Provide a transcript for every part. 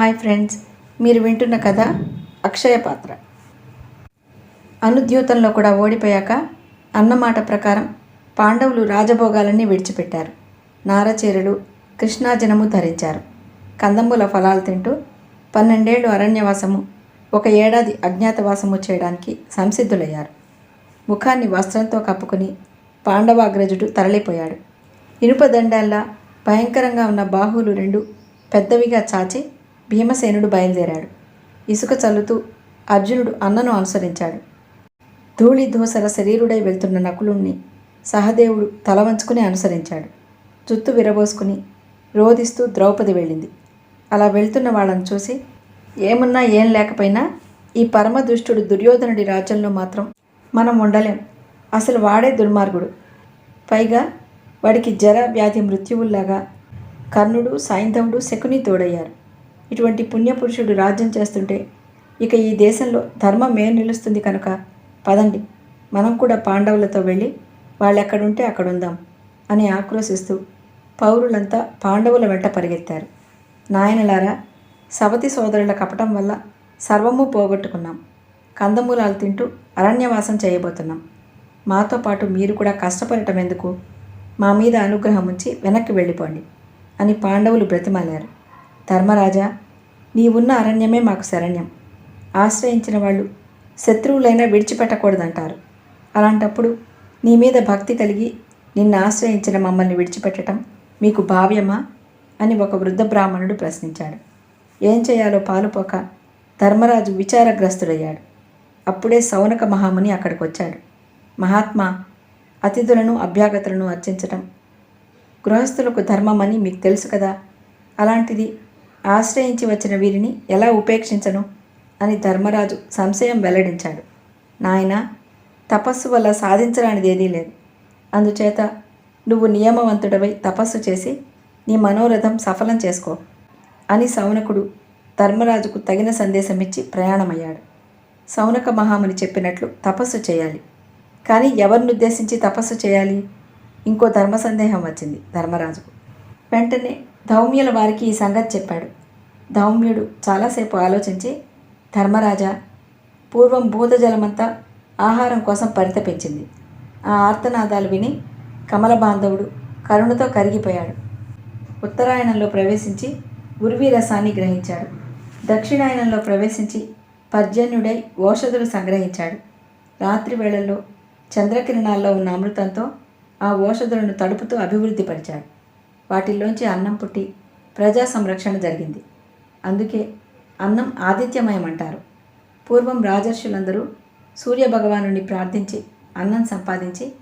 Hi friends మీరు వింటున్న కథ అక్షయ పాత్ర. అనుద్యూతంలో కూడా ఓడిపోయాక అన్నమాట ప్రకారం పాండవులు రాజభోగాలన్నీ విడిచిపెట్టారు. నారచీరలు కృష్ణాజనము ధరించారు. కందమూల ఫలాలు తింటూ పన్నెండేళ్ళు అరణ్యవాసము ఒక ఏడాది అజ్ఞాతవాసము చేయడానికి సంసిద్ధులయ్యారు. ముఖాన్ని వస్త్రంతో కప్పుకుని పాండవాగ్రజుడు తరలిపోయాడు. ఇనుప దండాల్లా భయంకరంగా ఉన్న బాహువులు రెండు పెద్దవిగా చాచి భీమసేనుడు బయలుదేరాడు. ఇసుక చల్లుతూ అర్జునుడు అన్నను అనుసరించాడు. ధూళి దోసల శరీరుడై వెళ్తున్న నకులుణ్ణి సహదేవుడు తల వంచుకుని అనుసరించాడు. జుత్తు విరబోసుకుని రోదిస్తూ ద్రౌపది వెళ్ళింది. అలా వెళ్తున్న వాళ్ళని చూసి ఏమున్నా ఏం లేకపోయినా ఈ పరమ దుష్టుడు దుర్యోధనుడి రాజ్యంలో మాత్రం మనం ఉండలేం. అసలు వాడే దుర్మార్గుడు. పైగా వాడికి జర వ్యాధి మృత్యువుల్లాగా కర్ణుడు సైంధవుడు శకుని తోడయ్యారు. ఇటువంటి పుణ్యపురుషుడు రాజ్యం చేస్తుంటే ఇక ఈ దేశంలో ధర్మం మేం నిలుస్తుంది కనుక పదండి. మనం కూడా పాండవులతో వెళ్ళి వాళ్ళు ఎక్కడుంటే అక్కడ ఉందాం అని ఆక్రోశిస్తూ పౌరులంతా పాండవుల వెంట పరిగెత్తారు. నాయనలారా సవతి సోదరుల కపటం వల్ల సర్వము పోగొట్టుకున్నాం. కందమూలాలు తింటూ అరణ్యవాసం చేయబోతున్నాం. మాతో పాటు మీరు కూడా కష్టపడటం ఎందుకు? మా మీద అనుగ్రహం ఉంచి వెనక్కి వెళ్ళిపోండి అని పాండవులు బ్రతిమాలారు. ధర్మరాజా నీవున్న అరణ్యమే మాకు శరణ్యం. ఆశ్రయించిన వాళ్ళు శత్రువులైనా విడిచిపెట్టకూడదంటారు. అలాంటప్పుడు నీ మీద భక్తి కలిగి నిన్ను ఆశ్రయించిన మమ్మల్ని విడిచిపెట్టడం మీకు భావ్యమా? అని ఒక వృద్ధ బ్రాహ్మణుడు ప్రశ్నించాడు. ఏం చేయాలో పాలుపోక ధర్మరాజు విచారగ్రస్తుడయ్యాడు. అప్పుడే సౌనక మహాముని అక్కడికి వచ్చాడు మహాత్మా అతిథులను అభ్యాగతులను అర్చించటం. గృహస్థులకు ధర్మమని మీకు తెలుసు కదా. అలాంటిది ఆశ్రయించి వచ్చిన వీరిని ఎలా ఉపేక్షించను? అని ధర్మరాజు సంశయం వెల్లడించాడు. నాయన తపస్సు వల్ల సాధించరానిది ఏదీ లేదు. అందుచేత నువ్వు నియమవంతుడవై తపస్సు చేసి నీ మనోరథం సఫలం చేసుకో అని సౌనకుడు ధర్మరాజుకు తగిన సందేశం ఇచ్చి ప్రయాణమయ్యాడు. సౌనక మహాముని చెప్పినట్లు తపస్సు చేయాలి. కానీ ఎవరిని ఉద్దేశించి తపస్సు చేయాలి? ఇంకో ధర్మ సందేహం వచ్చింది ధర్మరాజుకు. వెంటనే ధౌమ్యుల వారికి ఈ సంగతి చెప్పాడు. ధౌమ్యుడు చాలాసేపు ఆలోచించి ధర్మరాజా పూర్వం భూతజలమంతా ఆహారం కోసం పరితపించింది. ఆ ఆర్తనాదాలు విని కమల బాంధవుడు కరుణతో కరిగిపోయాడు. ఉత్తరాయణంలో ప్రవేశించి ఉర్వి రసాన్ని గ్రహించాడు. దక్షిణాయనంలో ప్రవేశించి పర్జన్యుడై ఓషధులు సంగ్రహించాడు. రాత్రి వేళల్లో చంద్రకిరణాల్లో ఉన్న అమృతంతో ఆ ఓషధులను తడుపుతూ అభివృద్ధిపరిచాడు వాటిల్లోంచి అన్నం పుట్టి ప్రజా సంరక్షణ జరిగింది. అందుకే అన్నం ఆదిత్యమయం అంటారు పూర్వం రాజర్షులందరూ సూర్యభగవానుని ప్రార్థించి అన్నం సంపాదించి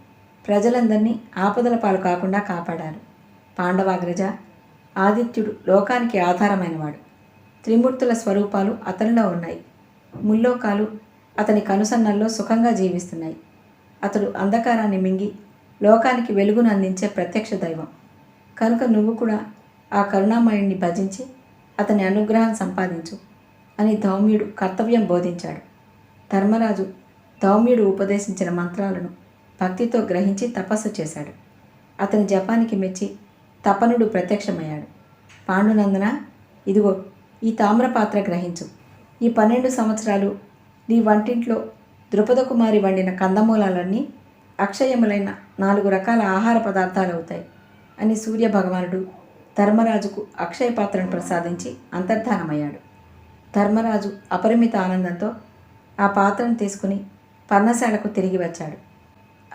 ప్రజలందరినీ ఆపదల పాలు కాకుండా కాపాడారు. పాండవాగ్రజ ఆదిత్యుడు లోకానికి ఆధారమైనవాడు. త్రిమూర్తుల స్వరూపాలు అతనిలో ఉన్నాయి. ముల్లోకాలు అతని కనుసన్నల్లో సుఖంగా జీవిస్తున్నాయి. అతడు అంధకారాన్ని మింగి లోకానికి వెలుగును అందించే ప్రత్యక్ష దైవం. కనుక నువ్వు కూడా ఆ కరుణామయుణ్ణి భజించి అతని అనుగ్రహం సంపాదించు అని ధౌమ్యుడు కర్తవ్యం బోధించాడు. ధర్మరాజు ధౌమ్యుడు ఉపదేశించిన మంత్రాలను భక్తితో గ్రహించి తపస్సు చేశాడు. అతని జపానికి మెచ్చి తపనుడు ప్రత్యక్షమయ్యాడు. పాండునందన ఇదిగో ఈ తామ్రపాత్ర గ్రహించు. ఈ పన్నెండు సంవత్సరాలు నీ వంటింట్లో ద్రుపదకుమారి వండిన కందమూలాలన్నీ అక్షయములైన నాలుగు రకాల ఆహార పదార్థాలు అవుతాయి. అని సూర్య భగవానుడు ధర్మరాజుకు అక్షయ పాత్రను ప్రసాదించి అంతర్ధానమయ్యాడు. ధర్మరాజు అపరిమిత ఆనందంతో ఆ పాత్రను తీసుకుని పర్ణశాలకు తిరిగి వచ్చాడు.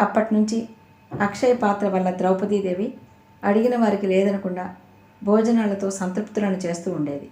అప్పటి నుంచి అక్షయ పాత్ర వల్ల ద్రౌపదీదేవి అడిగిన వారికి లేదనకుండా భోజనాలతో సంతృప్తులను చేస్తూ ఉండేది.